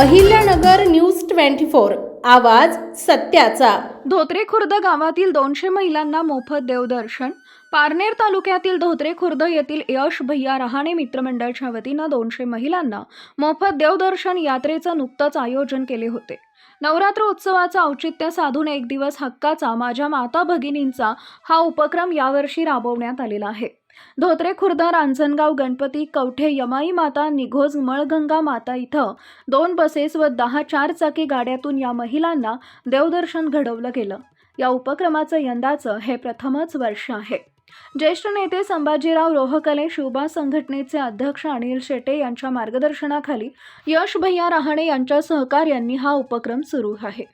Ahilyanagar news twenty four आवाज सत्याचा. धोत्रे खुर्द गावातील दोनशे महिलांना मोफत देवदर्शन. पारनेर तालुक्यातील धोत्रे खुर्द येथील यश भैया रहाणे मित्रमंडळाच्या वतीनं दोनशे महिलांना मोफत देवदर्शन यात्रेचं नुकतंच आयोजन केले होते. नवरात्र उत्सवाचं औचित्य साधून एक दिवस हक्काचा माझ्या माता भगिनींचा हा उपक्रम यावर्षी राबवण्यात आलेला आहे. धोत्रे खुर्द रांजणगाव गणपती कवठे यमाई माता निघोज मळगंगा माता इथं दोन बसेस व दहा चारचाकी गाड्यातून या महिलांना देवदर्शन घडवलं गेलं. या उपक्रमाचं यंदाचं हे प्रथमच वर्ष आहे. ज्येष्ठ नेते संभाजीराव रोहकले शिवबा संघटनेचे अध्यक्ष अनिल शेटे यांच्या मार्गदर्शनाखाली यश भैया रहाणे यांच्या सहकार्यांनी हा उपक्रम सुरू आहे.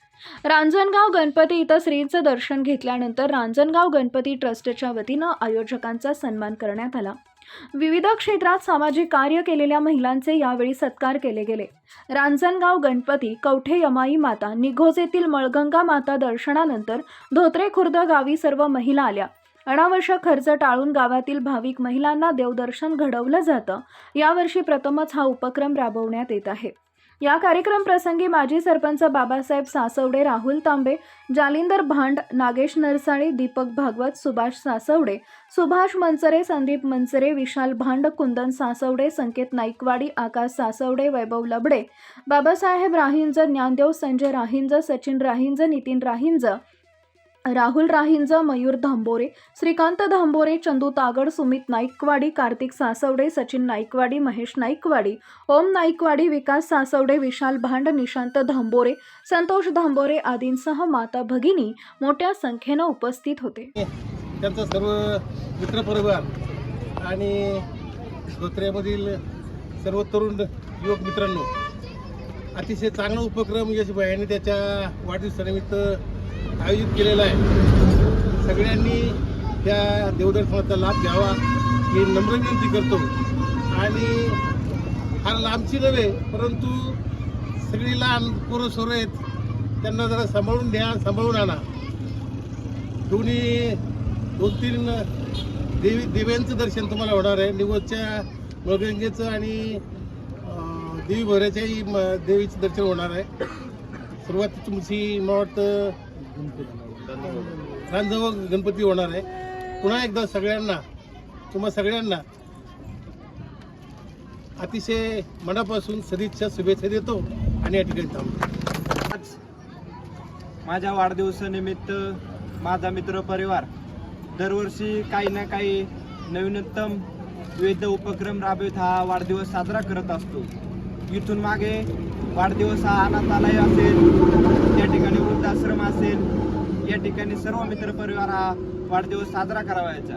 रांजणगाव गणपती इथं श्रींचं दर्शन घेतल्यानंतर रांजणगाव गणपती ट्रस्टच्या वतीनं आयोजकांचा सन्मान करण्यात आला. विविध क्षेत्रात सामाजिक कार्य केलेल्या महिलांचे यावेळी सत्कार केले गेले. रांजणगाव गणपती कवठे यमाई माता निघोज येथील मळगंगा माता दर्शनानंतर धोत्रे खुर्द गावी सर्व महिला आल्या. अनावश्यक खर्च टाळून गावातील भाविक महिलांना देवदर्शन घडवलं जातं. यावर्षी प्रथमच हा उपक्रम राबवण्यात येत आहे. या कार्यक्रम प्रसंगी माजी सरपंच बाबासाहेब सासवडे राहुल तांबे जालिंदर भांड नागेश नरसाळे दीपक भागवत सुभाष सासवडे सुभाष मनसरे संदीप मनसरे विशाल भांड कुंदन सासवडे संकेत नाईकवाडी आकाश सासवडे वैभव लबडे बाबासाहेब राहिंज ज्ञानदेव संजय राहिंज सचिन राहिंज नितीन राहिंज राहुल राहिंज मयूर धांबोरे श्रीकांत धांबोरे चंदू तागड सुमित नाईकवाडी कार्तिक सासवडे सचिन नाईकवाडी महेश नाईकवाडी ओम नाईकवाडी विकास सासवडे विशाल भांड निशांत धांबोरे संतोष धांबोरे आदींसह माता भगिनी मोठ्या संख्येनं उपस्थित होते. त्यांचा सर्व मित्रपरिवार आणि धोत्र्यामधील सर्व तरुण युवक मित्रांनो अतिशय चांगला उपक्रम यशभाई यांनी त्याच्या वाढदिवसानिमित्त आयोजित केलेला आहे. सगळ्यांनी त्या देवदर्शनाचा लाभ घ्यावा. ही नम्र विनंती करतो. आणि फार लांबची नव्हे परंतु सगळी लहान पोरं सोरं आहेत त्यांना जरा सांभाळून द्या सांभाळून आणा. दोन्ही दोन तीन देवी देव्यांचं दर्शन तुम्हाला होणार आहे. निवडच्या मळगंगेचं आणि देवी भराच्याही म- देवीचं दर्शन होणार आहे. सुरुवात तुमची मला वाटतं रांजव गणपती होणार आहे. पुन्हा एकदा सगळ्यांना तुम्हा सगळ्यांना अतिशय मनापासून सदिच्छा शुभेच्छा देतो आणि या ठिकाणी थांबतो. आज माझ्या वाढदिवसानिमित्त माझा मित्र परिवार दरवर्षी काही ना काही नवीनतम विविध उपक्रम राबवित हा वाढदिवस साजरा करत असतो. इथून मागे वाढदिवस हा अनाथालय असेल या ठिकाणी वृद्धाश्रम असेल या ठिकाणी सर्व मित्रपरिवार हा वाढदिवस साजरा करावायचा.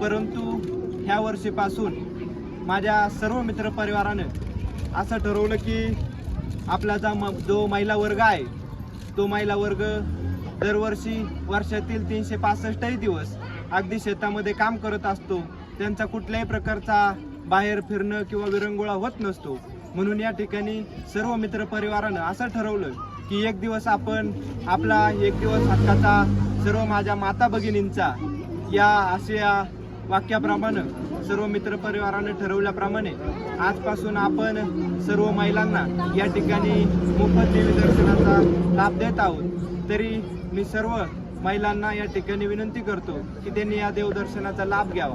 परंतु ह्या वर्षीपासून माझ्या सर्व मित्रपरिवारानं असं ठरवलं की आपला जा म जो महिला वर्ग आहे तो महिला वर्ग दरवर्षी वर्षातील तीनशे पासष्टही दिवस अगदी शेतामध्ये काम करत असतो. त्यांचा कुठल्याही प्रकारचा बाहेर फिरणं किंवा विरंगुळा होत नसतो. म्हणून या ठिकाणी सर्व मित्रपरिवारानं असं ठरवलं की एक दिवस आपण आपला एक दिवस हक्काचा सर्व माझ्या माता भगिनींचा या अशा वाक्याप्रमाणे सर्व मित्रपरिवारानं ठरवल्याप्रमाणे आजपासून आपण सर्व महिलांना या ठिकाणी मोफत देवी दर्शनाचा लाभ देत आहोत. तरी मी सर्व महिलांना या ठिकाणी विनंती करतो की त्यांनी या देवदर्शनाचा लाभ घ्यावा.